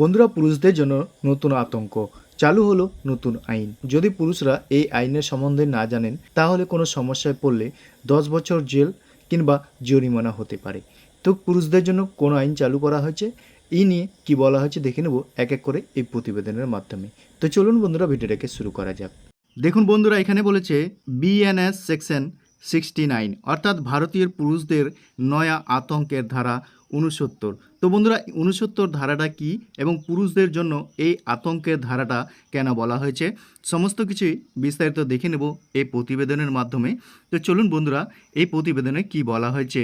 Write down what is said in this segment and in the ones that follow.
বন্ধুরা পুরুষদের জন্য নতুন আতঙ্ক। চালু হলো নতুন আইন। যদি পুরুষরা এই আইনের সম্বন্ধে না জানেন, তাহলে কোনো সমস্যায় পড়লে দশ বছর জেল কিংবা জরিমানা হতে পারে। তো পুরুষদের জন্য কোন আইন চালু করা হয়েছে? এই নিয়ে কি বলা হয়েছে দেখে নেব এক এক করে এই প্রতিবেদনের মাধ্যমে। তো চলুন বন্ধুরা ভিডিওটাকে শুরু করা যাক। দেখুন বন্ধুরা, এখানে বলেছে বিএনএস সেকশন সিক্সটি নাইন অর্থাৎ ভারতীয় পুরুষদের নয়া আতঙ্কের ধারা উনসত্তর তো বন্ধুরা উনসত্তর ধারাটা কি এবং পুরুষদের জন্য এই আতঙ্কের ধারাটা কেন বলা হয়েছে? সমস্ত কিছুই বিস্তারিত দেখে নেব এই প্রতিবেদনের মাধ্যমে। তো চলুন বন্ধুরা, এই প্রতিবেদনে কি বলা হয়েছে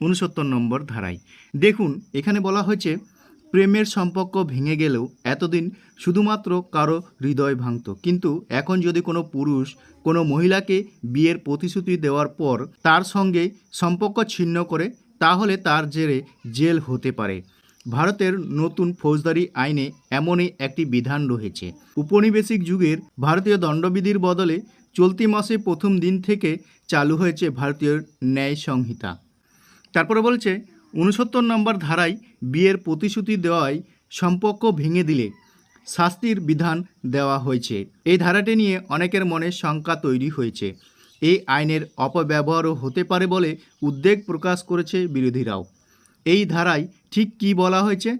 উনসত্তর নম্বর ধারায়। দেখুন, এখানে বলা হয়েছে, প্রেমের সম্পর্ক ভেঙে গেলেও এতদিন শুধুমাত্র কারও হৃদয় ভাঙত। কিন্তু এখন যদি কোনো পুরুষ কোনো মহিলাকে বিয়ের প্রতিশ্রুতি দেওয়ার পর তার সঙ্গে সম্পর্ক ছিন্ন করে তাহলে তার জেরে জেল হতে পারে। ভারতের নতুন ফৌজদারি আইনে এমনই একটি বিধান রয়েছে। উপনিবেশিক যুগের ভারতীয় দণ্ডবিধির বদলে চলতি মাসে প্রথম দিন থেকে চালু হয়েছে ভারতীয় ন্যায় সংহিতা। তারপরে বলছে উনসত্তর নম্বর ধারায় বিয়ের প্রতিশ্রুতি দেওয়ায় সম্পর্ক ভেঙে দিলে শাস্তির বিধান দেওয়া হয়েছে। এই ধারাটি নিয়ে অনেকের মনে শঙ্কা তৈরি হয়েছে। এই আইনের অপব্যবহারও হতে পারে বলে উদ্বেগ প্রকাশ করেছে বিরোধীরাও। এই ধারায় ঠিক কি বলা হয়েছে?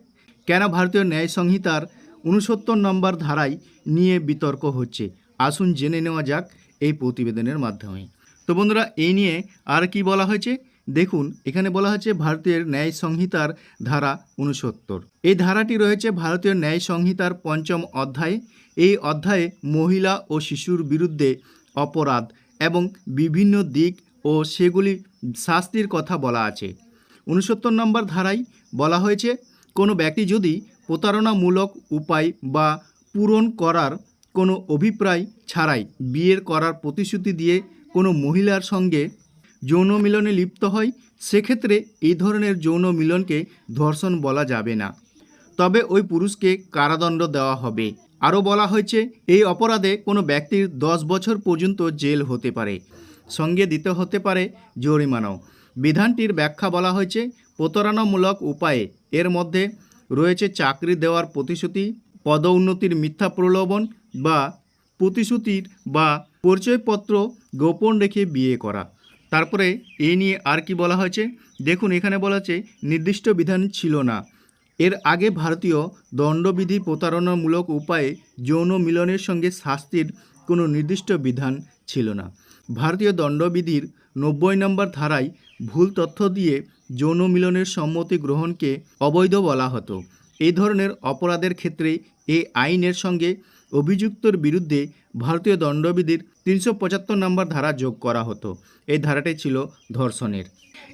কেন ভারতীয় ন্যায় সংহিতার উনসত্তর নম্বর ধারায় নিয়ে বিতর্ক হচ্ছে? আসুন জেনে নেওয়া যাক এই প্রতিবেদনের মাধ্যমে। তো বন্ধুরা, এই নিয়ে আর কি বলা হয়েছে? দেখুন, এখানে বলা হয়েছে ভারতীয় ন্যায় সংহিতার ধারা উনসত্তর এই ধারাটি রয়েছে ভারতীয় ন্যায় সংহিতার পঞ্চম অধ্যায়ে। এই অধ্যায়ে মহিলা ও শিশুর বিরুদ্ধে অপরাধ এবং বিভিন্ন দিক ও সেগুলি শাস্তির কথা বলা আছে। উনসত্তর নম্বর ধারায় বলা হয়েছে, কোনো ব্যক্তি যদি প্রতারণামূলক উপায় বা পূরণ করার কোনো অভিপ্রায় ছাড়াই বিয়ের করার প্রতিশ্রুতি দিয়ে কোনো মহিলার সঙ্গে যৌন মিলনে লিপ্ত হয়, সেক্ষেত্রে এই ধরনের যৌন মিলনকে ধর্ষণ বলা যাবে না। তবে ওই পুরুষকে কারাদণ্ড দেওয়া হবে। আরও বলা হয়েছে, এই অপরাধে কোনো ব্যক্তির দশ বছর পর্যন্ত জেল হতে পারে। সঙ্গে দিতে হতে পারে জরিমানাও। বিধানটির ব্যাখ্যা বলা হয়েছে, প্রতারণামূলক উপায়ে এর মধ্যে রয়েছে চাকরি দেওয়ার প্রতিশ্রুতি, পদোন্নতির মিথ্যা প্রলোভন বা প্রতিশ্রুতির বা পরিচয়পত্র গোপন রেখে বিয়ে করা। তারপরে এই নিয়ে আর কি বলা হয়েছে? দেখুন, এখানে বলা হচ্ছে নির্দিষ্ট বিধান ছিল না। এর আগে ভারতীয় দণ্ডবিধি প্রতারণামূলক উপায়ে যৌন মিলনের সঙ্গে শাস্তির কোনো নির্দিষ্ট বিধান ছিল না। ভারতীয় দণ্ডবিধির নব্বই নম্বর ধারায় ভুল তথ্য দিয়ে যৌন মিলনের সম্মতি গ্রহণকে অবৈধ বলা হতো। এই ধরনের অপরাধের ক্ষেত্রে এই আইনের সঙ্গে অভিযুক্তর বিরুদ্ধে ভারতীয় দণ্ডবিধির তিনশো পঁচাত্তর নম্বর ধারা যোগ করা হতো। এই ধারাটি ছিল ধর্ষণের।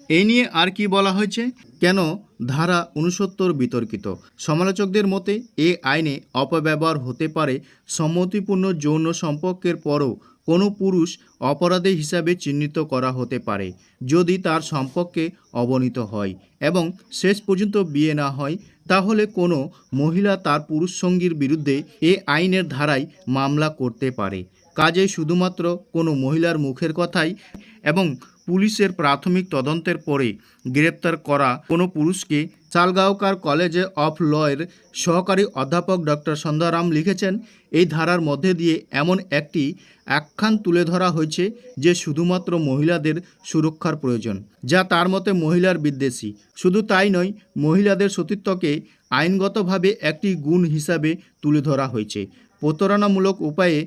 এই নিয়ে আর কি বলা হয়েছে? কেন ধারা উনসত্তর বিতর্কিত? সমালোচকদের মতে, এ আইনে অপব্যবহার হতে পারে সম্মতিপূর্ণ যৌন সম্পর্কের পরও কোনো পুরুষ অপরাধী হিসাবে চিহ্নিত করা হতে পারে, যদি তার সম্পর্কে অবনীত হয় এবং শেষ পর্যন্ত বিয়ে না হয়, তাহলে কোনো মহিলা তার পুরুষ সঙ্গীর বিরুদ্ধে এ আইনের ধারায় মামলা করতে পারে। কাজেই শুধুমাত্র কোনো মহিলার মুখের কথাই এবং পুলিশের প্রাথমিক তদন্তের পরে গ্রেপ্তার করা কোনো পুরুষকে চালগাঁওকার কলেজে অফ লয়ের সহকারী অধ্যাপক ডক্টর সন্ধ্যারাম লিখেছেন, এই ধারার মধ্যে দিয়ে এমন একটি আখ্যান তুলে ধরা হয়েছে যে শুধুমাত্র মহিলাদের সুরক্ষার প্রয়োজন, যা তার মতে মহিলার বিদ্বেষী। শুধু তাই নয়, মহিলাদের সতীত্বকে আইনগতভাবে একটি গুণ হিসাবে তুলে ধরা হয়েছে। প্রতারণামূলক উপায়ে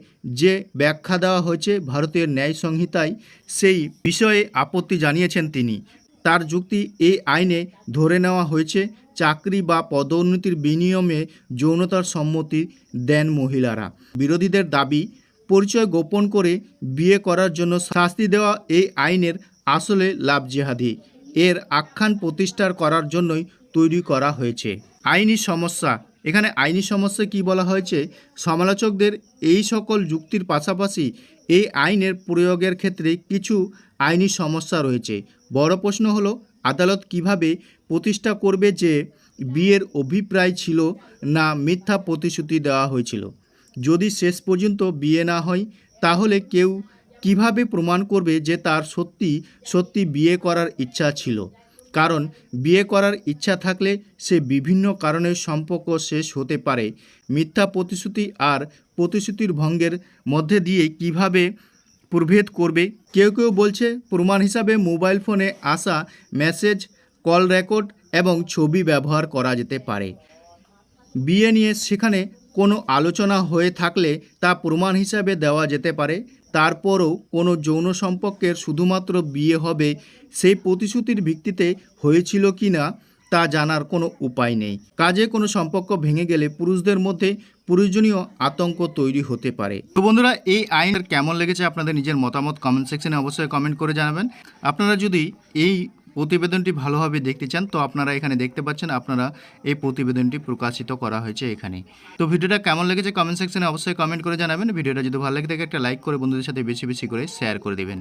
যে ব্যাখ্যা দেওয়া হয়েছে ভারতীয় ন্যায় সংহিতায়, সেই বিষয়ে আপত্তি জানিয়েছেন তিনি। তার যুক্তি এই আইনে ধরে নেওয়া হয়েছে, চাকরি বা পদোন্নতির বিনিময়ে যৌনতার সম্মতি দেন মহিলারা। বিরোধীদের দাবি, পরিচয় গোপন করে বিয়ে করার জন্য শাস্তি দেওয়া এই আইনের আসলে লাভ জেহাদি এর আখ্যান প্রতিষ্ঠার করার জন্যই তৈরি করা হয়েছে। আইনি সমস্যা এখানে আইনি সমস্যা কি বলা হয়েছে? সমালোচকদের এই সকল যুক্তির পাশাপাশি এই আইনের প্রয়োগের ক্ষেত্রে কিছু আইনি সমস্যা রয়েছে। বড় প্রশ্ন হলো, আদালত কীভাবে প্রতিষ্ঠা করবে যে বিয়ের অভিপ্রায় ছিল না মিথ্যা প্রতিশ্রুতি দেওয়া হয়েছিল? যদি শেষ পর্যন্ত বিয়ে না হয়, তাহলে কেউ কীভাবে প্রমাণ করবে যে তার সত্যি সত্যি বিয়ে করার ইচ্ছা ছিল? কারণ বিয়ে করার ইচ্ছা থাকলে সে বিভিন্ন কারণে সম্পর্ক শেষ হতে পারে। মিথ্যা প্রতিশ্রুতি আর প্রতিশ্রুতির ভঙ্গের মধ্যে দিয়ে কীভাবে প্রভেদ করবে? কেউ কেউ বলছে, প্রমাণ হিসাবে মোবাইল ফোনে আসা মেসেজ, কল রেকর্ড এবং ছবি ব্যবহার করা যেতে পারে। বিয়ে নিয়ে সেখানে কোনো আলোচনা হয়ে থাকলে তা প্রমাণ হিসাবে দেওয়া যেতে পারে। তারপরও কোনো যৌন সম্পর্কের শুধুমাত্র বিয়ে হবে সেই প্রতিশ্রুতির ভিত্তিতে হয়েছিল কি না তা জানার কোনো উপায় নেই। কাজে কোনো সম্পর্ক ভেঙে গেলে পুরুষদের মধ্যে প্রয়োজনীয় আতঙ্ক তৈরি হতে পারে। তো বন্ধুরা, এই আইনের কেমন লেগেছে আপনাদের নিজের মতামত কমেন্ট সেকশনে অবশ্যই কমেন্ট করে জানাবেন। আপনারা যদি এই প্রতিবেদনটি ভালোভাবে দেখতে চান, তো আপনারা এখানে দেখতে পাচ্ছেন আপনারা এই প্রতিবেদনটি প্রকাশিত করা হয়েছে এখানে। তো ভিডিওটা কেমন লেগেছে কমেন্ট সেকশনে অবশ্যই কমেন্ট করে জানাবেন। ভিডিওটা যদি ভালো লাগে থাকে, একটা লাইক করে বন্ধুদের সাথে বেশি বেশি করে শেয়ার করে দেবেন।